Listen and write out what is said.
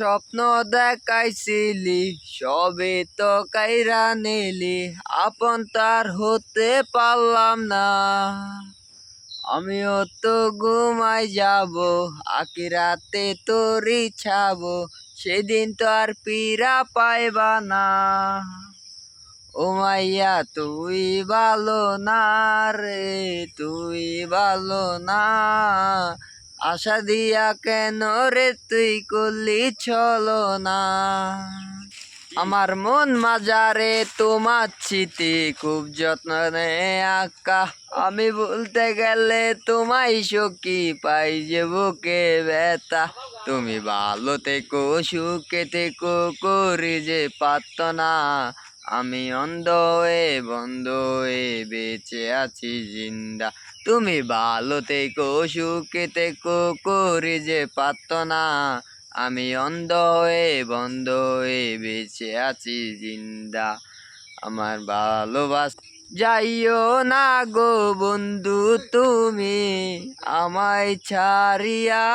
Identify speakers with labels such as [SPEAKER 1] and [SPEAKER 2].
[SPEAKER 1] স্বপ্ন দেখাইছিলি সবে তো কাইরা নিলি, আপন তার হতে পারলাম না। আমিও তো ঘুমাই যাব আকি রাতে তোরই ছাবো, সেদিন তো আর পীড়া পাইবা না। ও মাইয়া, তুই ভালো না রে, তুই ভালো না। আশা দিয়া কেন রে তুই করলি চলো না? আমার মন মাজারে তোমার চিতি খুব যত্ন নেয় আকা। আমি বলতে গেলে তোমায় সখী পাই যে বুকে ব্যথা। তুমি ভালো থেকো, সুখে থেকো, করি যে পারত না আমি অন্ধ হয়ে বন্ধ হয়ে বেঁচে আছি জিন্দা। তুমি ভালো থেকো, সুখে থেকো, করি যে পারত না আমি অন্ধ হয়ে বন্ধ হয়ে বেঁচে আছি জিন্দা। আমার ভালোবাস যাইও না গো বন্ধু তুমি আমায় ছাড়িয়া।